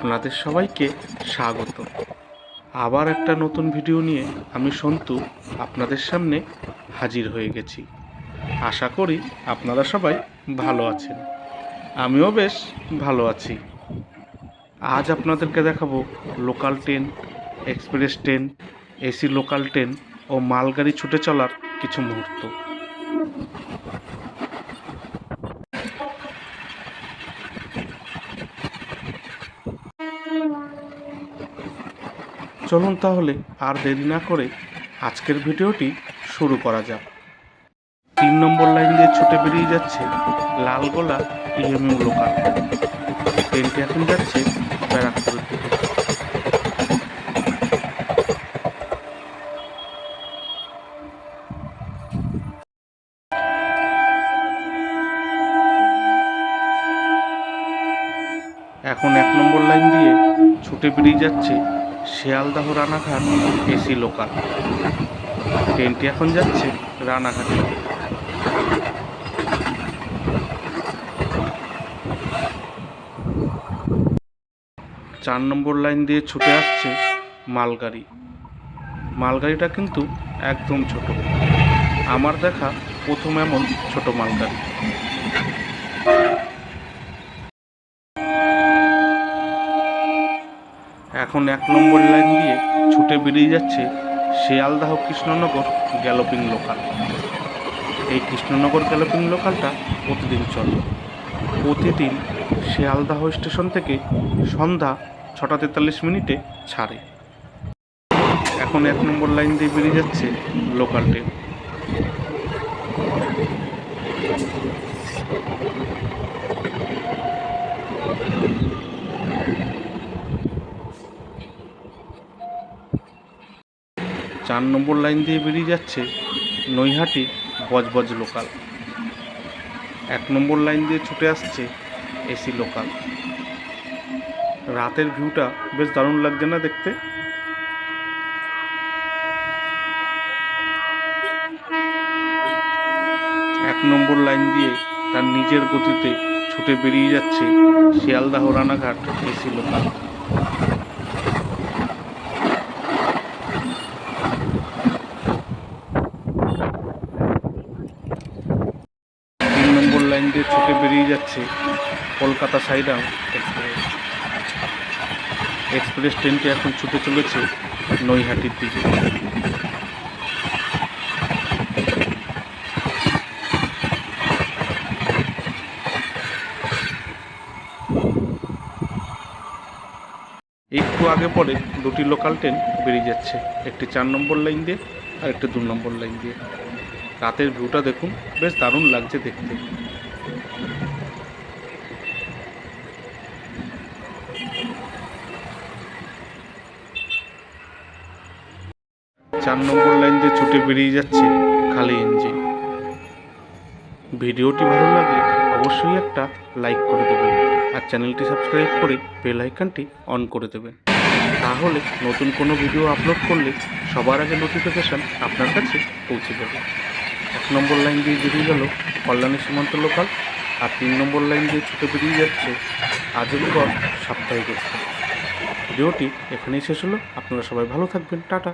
আপনাদের সবাইকে স্বাগত। আবার একটা নতুন ভিডিও নিয়ে আমি সন্তু আপনাদের সামনে হাজির হয়ে গেছি। আশা করি আপনারা সবাই ভালো আছেন। আমিও বেশ ভালো আছি। আজ আপনাদেরকে দেখাবো local train, express train, AC local train ও মালগাড়ি ছুটে চলার কিছু মুহূর্ত। চলুন তাহলে আর দেরি না করে আজকের ভিডিওটি শুরু করা যাক। তিন নম্বর লাইন দিয়ে ছুটে বেরিয়ে যাচ্ছে লালগোলা ইএমইউ লোকাল ট্রেনটি এখন যাচ্ছে ব্যারাকপুরের দিকে। এখন এক নম্বর লাইন দিয়ে ছুটে বেরিয়ে যাচ্ছে শিয়ালদাহ রানাঘাট এসি লোকাল ট্রেনটি এখন যাচ্ছে রানাঘাটে। চার নম্বর লাইন দিয়ে ছুটে আসছে মালগাড়ি। মালগাড়িটা কিন্তু একদম ছোট। আমার দেখা প্রথম এমন ছোট মালগাড়ি। এখন এক নম্বর লাইন দিয়ে ছুটে বেরিয়ে যাচ্ছে শিয়ালদাহ কৃষ্ণনগর গ্যালোপিং লোকাল। এই কৃষ্ণনগর গ্যালোপিং লোকালটা প্রতিদিন চলে। প্রতিদিন শিয়ালদাহ স্টেশন থেকে সন্ধ্যা ছটা তেতাল্লিশ মিনিটে ছাড়ে। এখন এক নম্বর লাইন দিয়ে বেরিয়ে যাচ্ছে লোকাল ট্রেন। চার নম্বর লাইন দিয়ে বেরিয়ে যাচ্ছে নৈহাটি বজবজ লোকাল। এক নম্বর লাইন দিয়ে ছুটে আসছে এসি লোকাল। রাতের ভিউটা বেশ দারুণ লাগছে না দেখতে? এক নম্বর লাইন দিয়ে তার নিজের গতিতে ছুটে বেরিয়ে যাচ্ছে শিয়ালদাহ রানাঘাট এসি লোকাল তিন নম্বর লাইন দিয়ে ছুটে বেরিয়ে যাচ্ছে কলকাতা সাইডাম এক্সপ্রেস। এক্সপ্রেস ট্রেনটি এখন ছুটে চলেছে নৈহাটির দিকে। একটু আগে পরে দুটি লোকাল ট্রেন বেরিয়ে যাচ্ছে। একটি চার নম্বর লাইন দিয়ে আর একটি দু নম্বর লাইন দিয়ে। রাতের ভিউটা দেখুন, বেশ দারুণ লাগছে দেখতে। চার নম্বর লাইন দিয়ে ছুটে বেরিয়ে যাচ্ছে খালি ইঞ্জিন। ভিডিওটি ভালো লাগলে অবশ্যই একটা লাইক করে দেবেন আর চ্যানেলটি সাবস্ক্রাইব করে বেল আইকনটি অন করে দেবেন। তাহলে নতুন কোনো ভিডিও আপলোড করলে সবার আগে নোটিফিকেশান আপনার কাছে পৌঁছে যাবে। এক নম্বর লাইন দিয়ে বেরিয়ে গেল কল্যাণী সীমান্ত লোকাল আর তিন নম্বর লাইন দিয়ে ছুটে বেরিয়ে যাচ্ছে আজমগড় সাপ্তাহিক ভিডিওটি এখানেই শেষ হলো। আপনারা সবাই ভালো থাকবেন। টাটা।